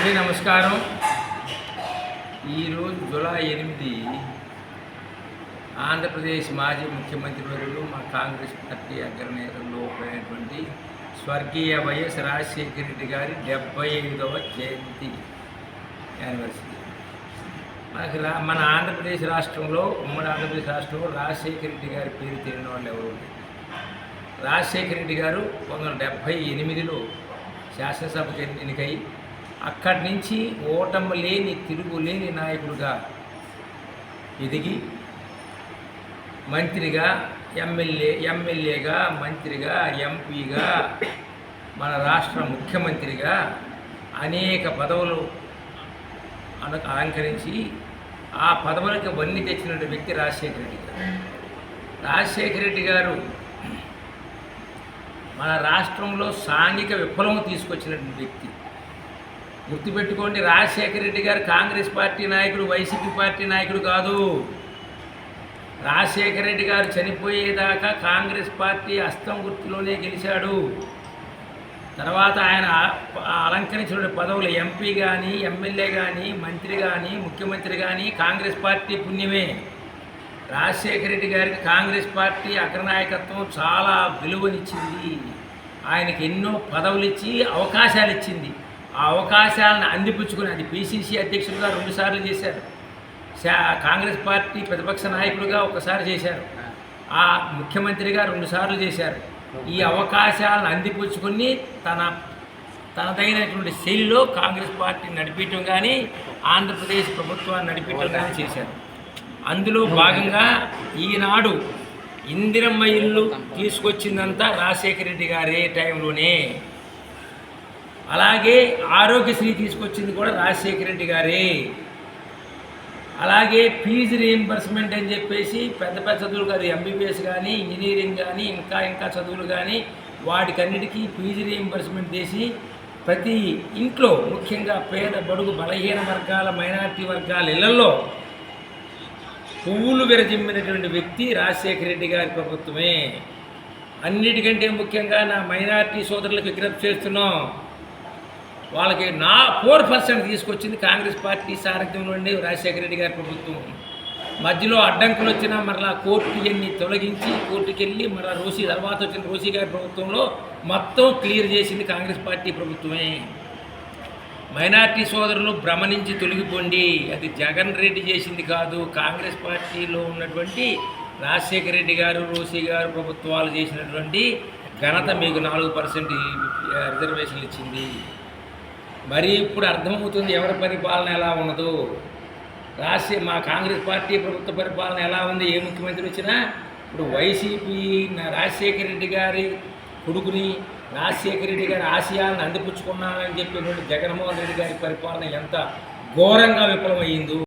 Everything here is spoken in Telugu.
అందరికీ నమస్కారం. ఈరోజు జూలై ఎనిమిది ఆంధ్రప్రదేశ్ మాజీ ముఖ్యమంత్రి వర్యులు మా కాంగ్రెస్ పార్టీ అగ్రనేతల్లో ఒకరైనటువంటి స్వర్గీయ వైఎస్ రాజశేఖర రెడ్డి గారి డెబ్బై ఐదవ జయంతి యానివర్సరీ. మనకి రా మన ఆంధ్రప్రదేశ్ రాష్ట్రంలో ఉమ్మడి ఆంధ్రప్రదేశ్ రాష్ట్రంలో రాజశేఖర రెడ్డి గారి పేరు తెలియని వాళ్ళు ఎవరు రాజశేఖర రెడ్డి గారు పంతొమ్మిది వందల డెబ్భై ఎనిమిదిలో శాసనసభకు ఎన్నికై అక్కడి నుంచి ఓటమి లేని తిరుగులేని నాయకుడుగా ఎదిగి మంత్రిగా ఎమ్మెల్యే ఎమ్మెల్యేగా మంత్రిగా ఎంపీగా మన రాష్ట్ర ముఖ్యమంత్రిగా అనేక పదవులు అను అలంకరించి ఆ పదవులకు వన్ని తెచ్చిన వ్యక్తి రాజశేఖర రెడ్డి గారు. రాజశేఖర రెడ్డి గారు మన రాష్ట్రంలో సాంఘిక విప్లవం తీసుకొచ్చినటువంటి వ్యక్తి. గుర్తుపెట్టుకోండి రాజశేఖర రెడ్డి గారు కాంగ్రెస్ పార్టీ నాయకుడు వైసీపీ పార్టీ నాయకుడు కాదు. రాజశేఖర రెడ్డి గారు చనిపోయేదాకా కాంగ్రెస్ పార్టీ అస్తం గుర్తులోనే గెలిచాడు. తర్వాత ఆయన అలంకరించిన పదవులు ఎంపీ కానీ ఎమ్మెల్యే కానీ మంత్రి కానీ ముఖ్యమంత్రి కానీ కాంగ్రెస్ పార్టీ పుణ్యమే. రాజశేఖర రెడ్డి గారికి కాంగ్రెస్ పార్టీ అగ్రనాయకత్వం చాలా విలువనిచ్చింది. ఆయనకి ఎన్నో పదవులు ఇచ్చి అవకాశాలు ఇచ్చింది ఆ అవకాశాలను అందిపుచ్చుకుని అది పిసిసి అధ్యక్షుడిగా రెండుసార్లు చేశారు. కాంగ్రెస్ పార్టీ ప్రతిపక్ష నాయకుడిగా ఒకసారి చేశారు. ఆ ముఖ్యమంత్రిగా రెండుసార్లు చేశారు. ఈ అవకాశాలను అందిపుచ్చుకుని తన తనదైనటువంటి శైలిలో కాంగ్రెస్ పార్టీ నడిపించడం కానీ ఆంధ్రప్రదేశ్ ప్రభుత్వాన్ని నడిపించడం కానీ చేశారు. అందులో భాగంగా ఈనాడు ఇందిరమ్మ ఇల్లు తీసుకొచ్చిందంతా రాజశేఖర రెడ్డి గారే టైంలోనే. అలాగే ఆరోగ్యశ్రీ తీసుకొచ్చింది కూడా రాజశేఖర రెడ్డి గారే. అలాగే ఫీజు రీఎంబర్స్మెంట్ అని చెప్పేసి పెద్ద పెద్ద చదువులు కాదు ఎంబీబీఎస్ కానీ ఇంజనీరింగ్ కానీ ఇంకా ఇంకా చదువులు కానీ వాటికన్నిటికీ ఫీజు రీఎంబర్స్మెంట్ చేసి ప్రతి ఇంట్లో ముఖ్యంగా పేద బడుగు బలహీన వర్గాల మైనారిటీ వర్గాల ఇళ్ళలో పువ్వులు విరజిమ్మినటువంటి వ్యక్తి రాజశేఖర రెడ్డి గారి ప్రభుత్వమే. అన్నిటికంటే ముఖ్యంగా నా మైనారిటీ సోదరులకు విజ్ఞప్తి చేస్తున్నాం. వాళ్ళకి నా ఫోర్ పర్సెంట్ తీసుకొచ్చింది కాంగ్రెస్ పార్టీ సారథ్యంలో నుండి రాజశేఖర రెడ్డి గారి ప్రభుత్వం. మధ్యలో అడ్డంకులు వచ్చినా మరలా కోర్టు ఇవన్నీ తొలగించి కోర్టుకి వెళ్ళి మరలా రోసి తర్వాత వచ్చిన రోషి గారి ప్రభుత్వంలో మొత్తం క్లియర్ చేసింది కాంగ్రెస్ పార్టీ ప్రభుత్వమే. మైనార్టీ సోదరులు భ్రమ నుంచి తొలగిపోండి. అది జగన్ రెడ్డి చేసింది కాదు. కాంగ్రెస్ పార్టీలో ఉన్నటువంటి రాజశేఖర రెడ్డి గారు రోషి గారు ప్రభుత్వాలు చేసినటువంటి ఘనత మీకు నాలుగు పర్సెంట్ రిజర్వేషన్లు ఇచ్చింది. మరి ఇప్పుడు అర్థమవుతుంది ఎవరి పరిపాలన ఎలా ఉన్నదో. రాష్ట్ర మా కాంగ్రెస్ పార్టీ ప్రభుత్వ పరిపాలన ఎలా ఉంది ఏ ముఖ్యమంత్రి వచ్చినా ఇప్పుడు వైసీపీ రాజశేఖర రెడ్డి గారి కొడుకుని రాజశేఖర రెడ్డి గారి ఆశయాలను అందిపుచ్చుకున్నానని చెప్పినటువంటి జగన్మోహన్ రెడ్డి గారి పరిపాలన ఎంత ఘోరంగా విఫలమయ్యిందో.